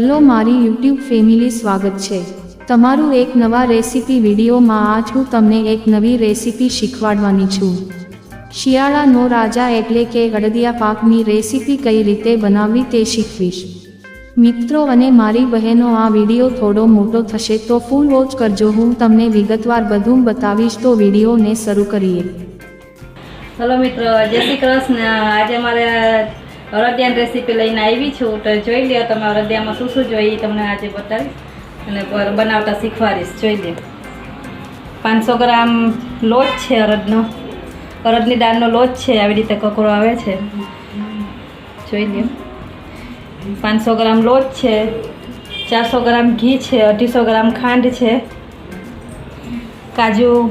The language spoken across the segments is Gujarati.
હેલો, મારી યુટ્યુબ ફેમિલી, સ્વાગત છે. તમારું એક નવા રેસીપી વિડીયોમાં આજ હું તમને એક નવી રેસીપી શીખવાડવાની છું. શિયાળાનો રાજા એટલે કે અડદિયા પાકની રેસીપી કઈ રીતે બનાવવી તે શીખવીશ. મિત્રો અને મારી બહેનો, આ વીડિયો થોડો મોટો થશે તો ફૂલ વોચ કરજો. હું તમને વિગતવાર બધું બતાવીશ તો વિડીયોને શરૂ કરીએ. હલો મિત્રો, જય શ્રી કૃષ્ણ. આજે મારે અરદિયાની રેસીપી લઈને આવી છું. તો જોઈ લ્યો, તમે અરદિયામાં શું શું જોઈએ તમને આજે બતાવીશ. અને બનાવતા શીખવાડીશ. જોઈ લે પાંચસો ગ્રામ લોટ છે અરદનો અરદની દાળનો લોટ છે. આવી રીતે કકરો આવે છે. જોઈ લ્યો. પાંચસો ગ્રામ લોટ છે. ચારસો ગ્રામ ઘી છે. અઢીસો ગ્રામ ખાંડ છે. કાજુ,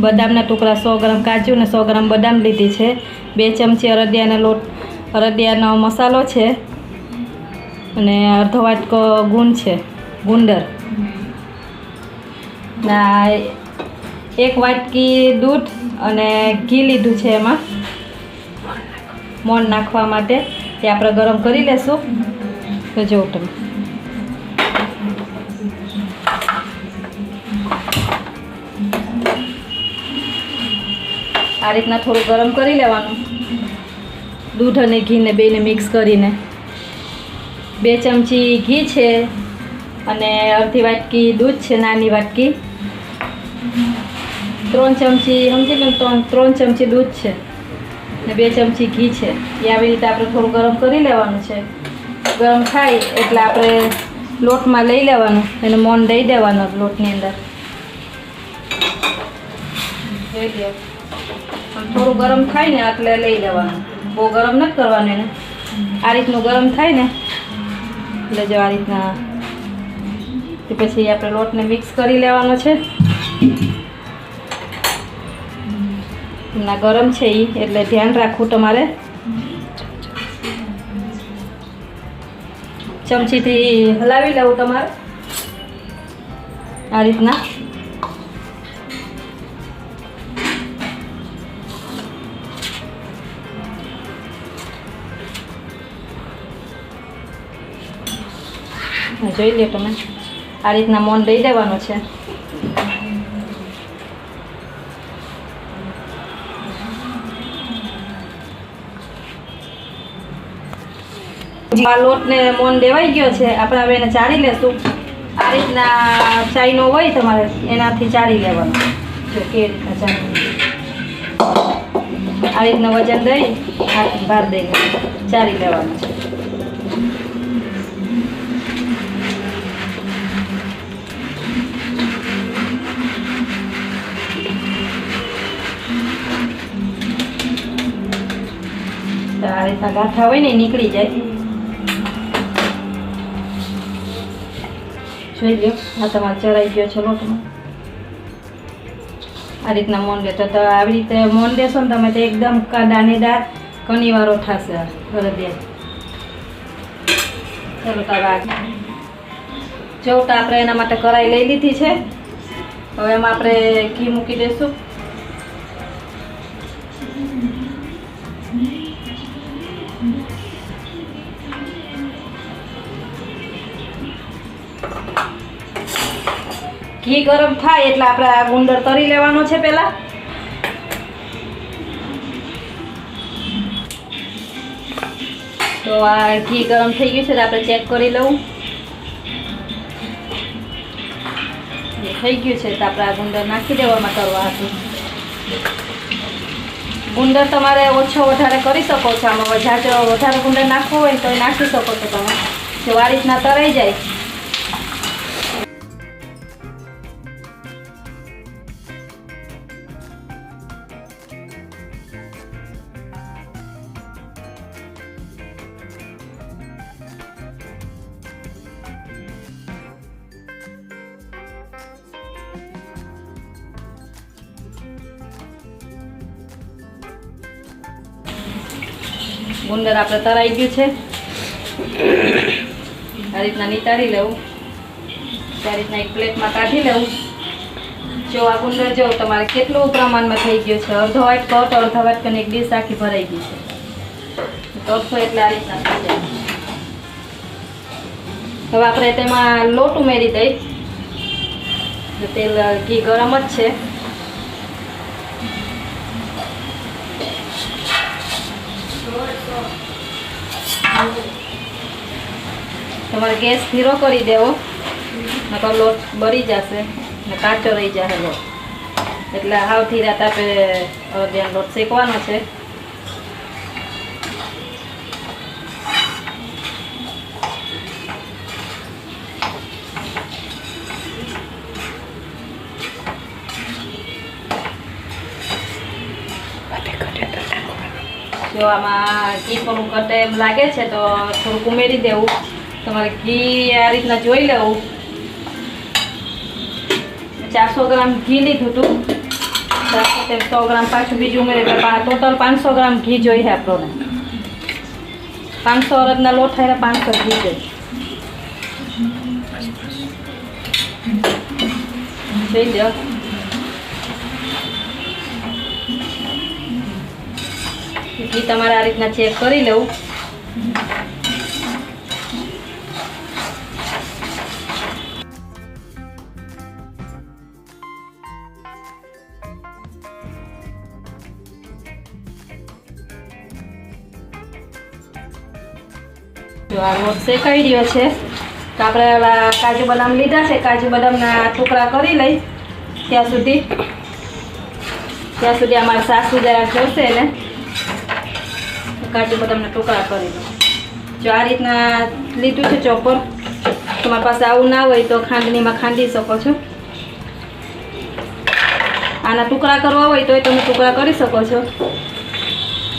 બદામના ટુકડા સો ગ્રામ કાજુ ને સો ગ્રામ બદામ લીધી છે. બે ચમચી અરદિયાના લોટ અરદિયાનો મસાલો છે અને અડધો વાટકો ગુંદ છે ગુંદર. ના એક વાટકી દૂધ અને ઘી લીધું છે એમાં. મોણ નાખવા માટે તે આપણે ગરમ કરી લેશું. તો જોઉં તમે. આ રીતના થોડું ગરમ કરી લેવાનું. દૂધ અને ઘીને બેને મિક્સ કરીને. બે ચમચી ઘી છે અને અડધી વાટકી દૂધ છે, નાની વાટકી. ત્રણ ચમચી, સમજી ને, ત્રણ ત્રણ ચમચી દૂધ છે ને બે ચમચી ઘી છે. એ આવી રીતે આપણે થોડું ગરમ કરી લેવાનું છે. ગરમ થાય એટલે આપણે લોટમાં લઈ લેવાનું, એને મોન દઈ દેવાનું લોટની અંદર. થોડું ગરમ થાય ને એટલે લઈ લેવાનું. બહુ ગરમ નથી કરવાનું એને. આ રીતનું ગરમ થાય ને, એટલે જો આ રીતના પછી આપણે લોટને મિક્સ કરી લેવાનો છે. ના ગરમ છે એ એટલે ધ્યાન રાખવું તમારે. ચમચીથી હલાવી લેવું તમારે. આ રીતના. જોઈ લો તમે. આ રીતના મોન દઈ દેવાનો છે. આ લોટને મોન દેવાઈ ગયો છે, આપણે હવે એને ચાળી લેશું. આ રીતના ચાઈનો હોય તમારે, એનાથી ચાળી લેવાનું. જો કે રીતના ચાળી આ રીતના વજન દઈ ભાર દઈને ચાળી લેવાનું છે. રીતના ગાંઠા હોય ને નીકળી જાય. જોઈ લો આ તમારે ચરાઈ ગયો છે લોટમાં આ રીતના મોન લેતો તો આવી રીતે મોન દેશો ને તમે તો એકદમ દાનેદાર કનીવાળો થશે હળદિયા. ચલો તો જો તો આપણે એના માટે કરાઈ લઈ લીધી છે. હવે એમાં આપણે ઘી મૂકી દઈશું. ઘી ગરમ થાય એટલે આપણે આ ગુંદર તરી લેવાનો છે પહેલાં. તો આ ઘી ગરમ થઈ ગયું છે તો આપણે ચેક કરી લઉં. થઈ ગયું છે તો આપણે આ ગુંદર નાખી દેવામાં કરવા હતું. ગુંદર તમારે ઓછો વધારે કરી શકો છો. આમાં વધારે વધારે ગુંદર નાખવો હોય તો નાખી શકો છો તમે. જો આ રીતના તરાઈ જાય ગુંદર આપણે તરાઈ ગયું છે. આ રીતના નિતારી લેવું આ રીતના એક પ્લેટમાં કાઢી લેવું જો આ ગુંદર જો તમારે કેટલું પ્રમાણમાં થઈ ગયું છે? અડધો વાટ કટ અડધો વાટ કરીને એક ડીશ આખી ભરાઈ ગઈ છે. કરશો એટલે આ રીતના થઈ જાય. હવે આપણે તેમાં લોટ ઉમેરી દઈ. તેલ ઘી ગરમ જ છે. તમારે ગેસ ધીરો કરી દેવો. નકર લોટ બળી જશે ને કાચો રહી જશે લોટ. એટલે હાવ ધીરા તાપે અડદિયાનો લોટ શેકવાનો છે. જો આમાં ઘી થોડું ઘટે એમ લાગે છે તો થોડુંક ઉમેરી દેવું. તમારે ઘી આ રીતના જોઈ લેવું. ચારસો ગ્રામ ઘી લીધું હતું. સો ગ્રામ પાછું બીજું ઉમેરે એટલે ટોટલ પાંચસો ગ્રામ ઘી જોઈએ આપણને. પાંચસો અરજના લોટ થાય, પાંચસો ઘી જોઈએ. જોઈ લો ઘી તમારે આ રીતના ચેક કરી લેવું. જો આ લોટ શેકાઈ રહ્યો છે. તો આપણે કાજુ બદામ લીધા છે. કાજુ બદામના ટુકડા કરી લઈ. ત્યાં સુધી. ત્યાં સુધી અમારા સાસુ જરા જોશે ને. કાજુ બદામના ટુકડા કરી દો જો આ રીતના લીધું છે ચોપર તમારી પાસે આવું ના હોય તો ખાંડણીમાં ખાંડી શકો છો. આના ટુકડા કરવા હોય તોય તમે ટુકડા કરી શકો છો.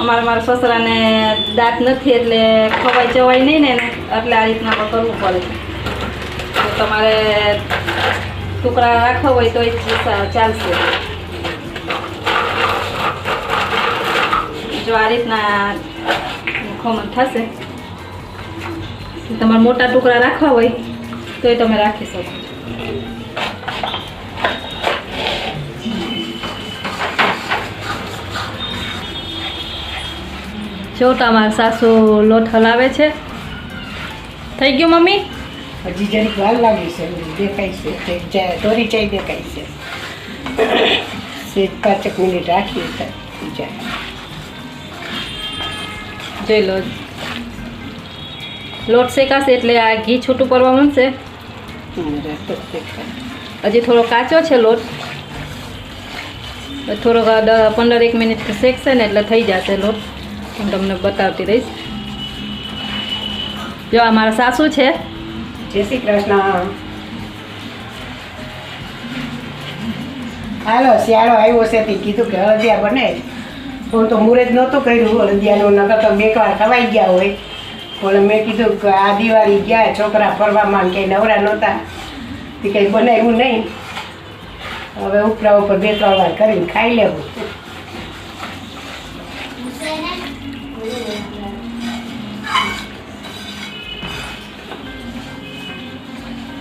અમારા મારા સસરાને દાંત નથી એટલે ખવાય ચવાય નહીં ને એટલે આ રીતના કરવું પડે. છે તમારે ટુકડા રાખવા હોય તો ચાલશે જો આ રીતના ખમણ થશે. તમારે મોટા ટુકડા રાખવા હોય તોય તમે રાખી શકો. જો તમારા સાસુ લોટ હલાવે છે. થઈ ગયું મમ્મી? હજી જરીક વાર લાગે છે દેખાય છે તે દોરી ચાઈ દેખાય છે. પાંચેક મિનિટ રાખીએ તો જાય જોઈ લો. લોટ શેકાશે એટલે આ ઘી છૂટું પડવા માંડશે. હજી થોડો કાચો છે લોટ. થોડોક પંદર એક મિનિટ શેકશે ને એટલે થઈ જશે લોટ. હું તમને બતાવતી રહીશ. જો આ મારા સાસુ છે. જય શ્રી કૃષ્ણ. હાલો, શિયાળો આવ્યો છે, તે કીધું કે હળદિયા બને હું તો મુહૂર્ત નહોતું કર્યું. હળદિયાનું નગર તો બે વાર ખવાઈ ગયા હોય. પણ મેં કીધું કે આ દિવાળી ગયા, છોકરા ફરવામાં કંઈ નવરા નહોતા. તે કંઈ બનાવ્યું નહીં. હવે ઉપરા ઉપર બે ત્રણ વાર કરીને ખાઈ લેવું.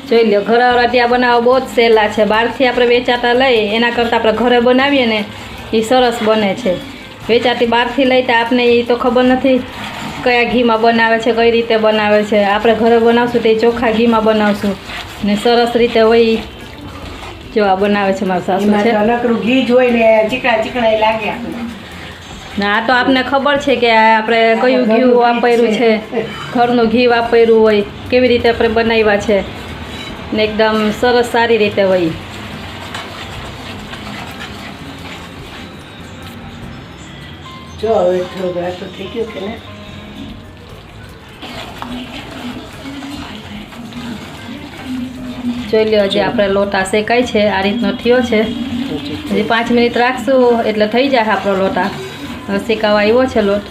જોઈ લો ઘરે ત્યાં બનાવવા બહુ જ સહેલા છે. બહારથી આપણે વેચાતા લઈ, એના કરતાં આપણે ઘરે બનાવીએ ને એ સરસ બને છે. વેચાતી બહારથી લઈ તો આપને એ તો ખબર નથી કયા ઘીમાં બનાવે છે કઈ રીતે બનાવે છે. આપણે ઘરે બનાવશું તે ચોખ્ખા ઘીમાં બનાવશું. ને સરસ રીતે હોય જો આ બનાવે છે મારા સાસુ છે. નકરું ઘી જોઈ ને ચીકણા ચીકણા લાગે આપણને. ને આ તો આપને ખબર છે કે આપણે કયું ઘી વાપર્યું છે. ઘરનું ઘી વાપર્યું હોય કેવી રીતે આપણે બનાવ્યા છે. ને એકદમ સરસ સારી રીતે હોય જો હવે થોડું રાતું થઈ ગયો કે ને? જોઈ લ્યો હજી આપણે લોટા શેકાય છે આ રીતનો થયો છે. હજી પાંચ મિનિટ રાખશું એટલે થઈ જાય આપણો લોટા શેકાવા આવ્યો છે લોટ.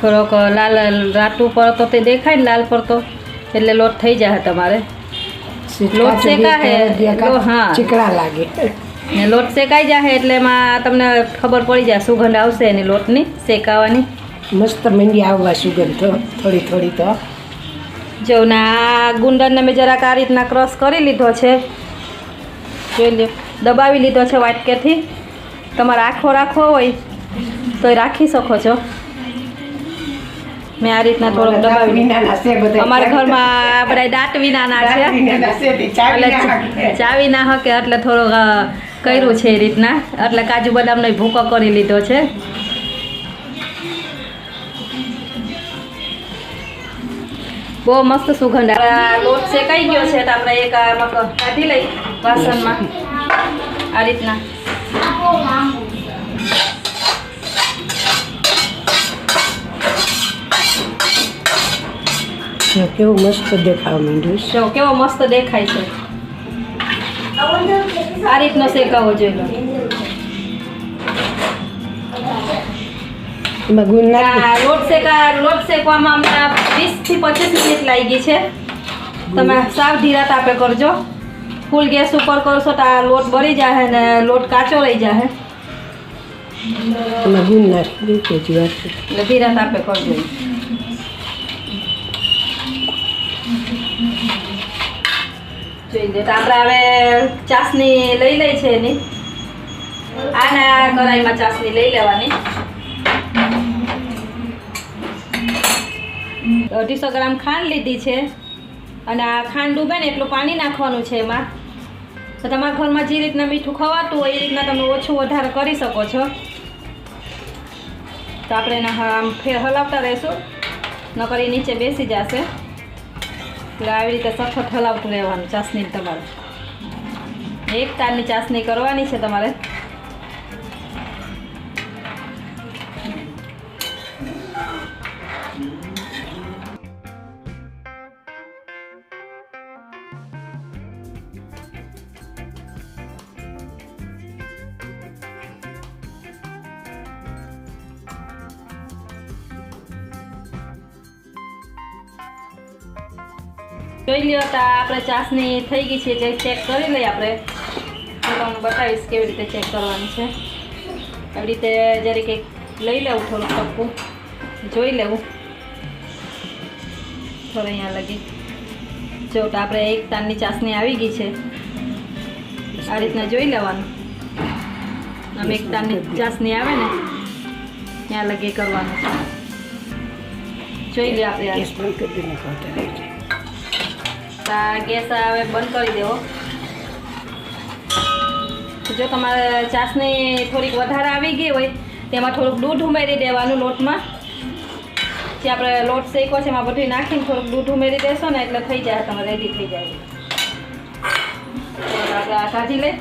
થોડોક લાલ રાતું પડતો તે દેખાય ને લાલ પડતો એટલે લોટ થઈ જાય તમારે. લોટ શેકાય હા. ચીકણા લાગે. ને લોટ શેકાઈ જશે એટલે એમાં તમને ખબર પડી જાય સુગંધ આવશે એની લોટની શેકાવાની. મસ્ત મંડી આવવા સુગંધ થોડી થોડી તો. જો ને આ ગુંદરને મેં જરાક આ રીતના ક્રશ કરી લીધો છે. જોઈ લો દબાવી લીધો છે વાટકેથી. તમારે આખો રાખવો હોય તો રાખી શકો છો. મેં આ રીતના થોડોક દબાવી. અમારા ઘરમાં આપણે દાંત વિનાના છે. ચાવી ના એટલે ચાવી ના હકે એટલે થોડુંક કર્યું છે એ રીતના. એટલે કાજુ બદામનો ભૂકો કરી લીધો છે. બહુ મસ્ત સુગંધ લોટ શેકાઈ ગયો છે તો આપણે એક કાઢી લઈ વાસણમાં. આ રીતના. કેવો કેવું મસ્ત દેખાવા માંડ્યું કેવો મસ્ત દેખાય છે. આ રીતનો શેકાવો જોઈએ. લોટ શેકા લોટ શેકવામાં અમને વીસથી પચીસ મિનિટ લાગી છે. તમે સાવ ધીરા તાપે કરજો. ફૂલ ગેસ ઉપર કરશો તો આ લોટ બળી જાય ને લોટ કાચો રહી જશે ગુણ નાખી ધીરા તાપે કરજો. જોઈ લો તો આપણે હવે ચાસણી લઈ લઈ છે એની. આના કરાઈમાં ચાસણી લઈ લેવાની. અઢીસો ગ્રામ ખાંડ લીધી છે. અને આ ખાંડ ડૂબે ને એટલું પાણી નાખવાનું છે એમાં. તો તમારા ઘરમાં જે રીતના મીઠું ખવાતું હોય એ રીતના તમે ઓછું વધારે કરી શકો છો. તો આપણે એને આમ હલાવતા રહીશું. નકર એ નીચે બેસી જશે. એટલે આવી રીતે સખત હલાવતું રહેવાનું ચાસણી તમારે. એક તારની ચાસણી કરવાની છે તમારે. જોઈ લ્યો તો આપણે ચાસણી થઈ ગઈ છે, જે ચેક કરી લઈએ આપણે. હું તમને બતાવીશ કેવી રીતે ચેક કરવાની છે. આવી રીતે જ્યારે કંઈક લઈ લેવું થોડુંક ટપકું. જોઈ લેવું. થોડું અહીંયા લગી. જો તો આપણે એક તાનની ચાસણી આવી ગઈ છે. આ રીતના જોઈ લેવાનું. આમ એક તારની ચાસણી આવે ને, ત્યાં લગી કરવાનું જોઈ લે આપણે તો ગેસ હવે બંધ કરી દેવો. જો તમારે ચાસણી થોડીક વધારે આવી ગઈ હોય, તેમાં થોડુંક દૂધ ઉમેરી દેવાનું લોટમાં. જે આપણે લોટ શેકો છે, એમાં બધું નાખીને થોડુંક દૂધ ઉમેરી દેશો ને એટલે થઈ જાય, તમારે રેડી થઈ જાય. કાઢી લઈ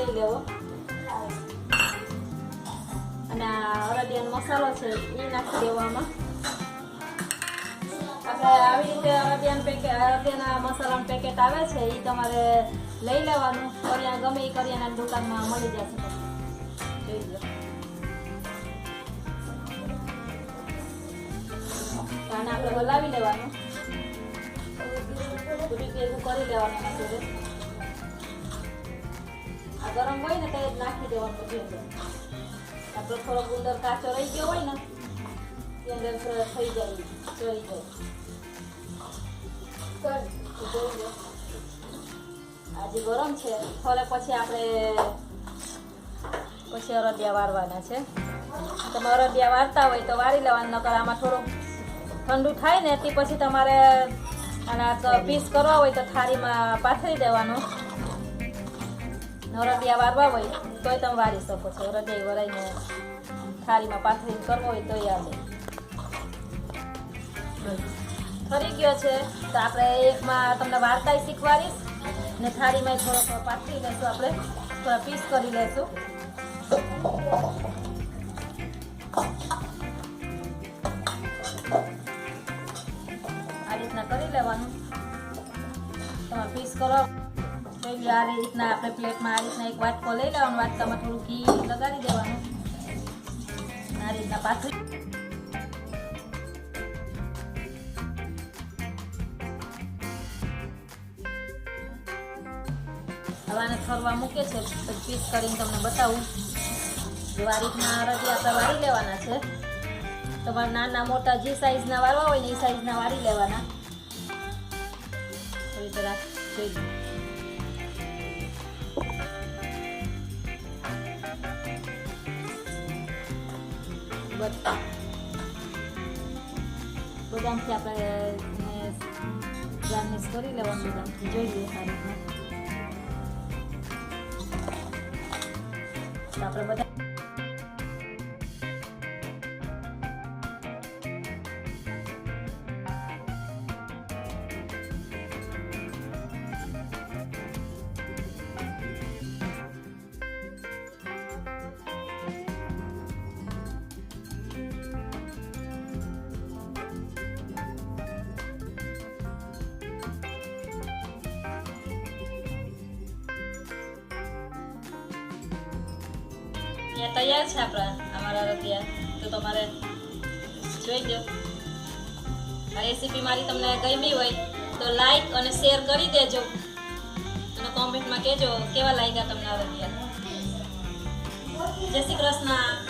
લઈ લેવો. અને આ અરડિયાનો મસાલો છે એ નાખી દેવામાં આપણે આવી રીતે અરડિયાનું પેકેટ અરડિયાના મસાલાનું પેકેટ આવે છે એ તમારે લઈ લેવાનું. કરિયાણા ગમે એ કરિયાના દુકાનમાં મળી જશે. જોઈ આપણે હલાવી લેવાનું. પૂરી ભેગું કરી લેવાનું. ગરમ હોય ને તો નાખી દેવાનું અંદર. આપણો થોડો ગુંદર કાચો રહી ગયો હોય ને, એ અંદર થઈ જાય, ચડી જાય. આજે ગરમ છે થોડે પછી આપણે, પછી અરદિયા વારવાના છે. તમે અરદિયા વારતા હોય તો વારી લેવાનું, નકર આમાં થોડુંક ઠંડુ થાય ને તે પછી તમારે આના પીસ કરવા હોય તો થાળીમાં પાથરી દેવાનું. અરદિયા વારવા હોય, તોય તમે વારી શકો છો. અરદિયા વરાઈને થાળીમાં પાથરીને કરવો હોય તોય આવે. ફરી ગયો છે. તો આપણે એકમાં તમને વાર્તાય શીખવાડીશ ને થાળીમાં થોડોક પાથરી લેશું આપણે. થોડા પીસ કરી લેશું. આ રીતના કરી લેવાનું. તમે પીસ કરો. પછી આ રીતના આપણે પ્લેટમાં આ રીતના એક વાટકો લઈ લેવાનો, વાટકામાં થોડું ઘી લગાડી દેવાનું. આ રીતના પાછું. હવાને ફરવા મૂકે છે, પછી પીસ કરીને તમને બતાવું. આ રીતના રજી આપણે વાળી લેવાના છે. તમારા નાના મોટા જે સાઈઝના વાળવા હોય ને એ સાઈઝના વાળી લેવાના. એ તરફ કઈ બદામથી આપણે ગાર્નિશ કરી લેવાનું બદામથી જોઈ લઈએ આ રીતના તો આપણે બધા અહીંયા તૈયાર છે આપણા, અમારા રતિયા. તો તમારે જોઈ દો આ રેસીપી મારી તમને ગમી હોય તો લાઈક અને શેર કરી દેજો. અને કોમેન્ટમાં કહેજો કેવા લાગ્યા તમને રતિયા. જય શ્રી કૃષ્ણ.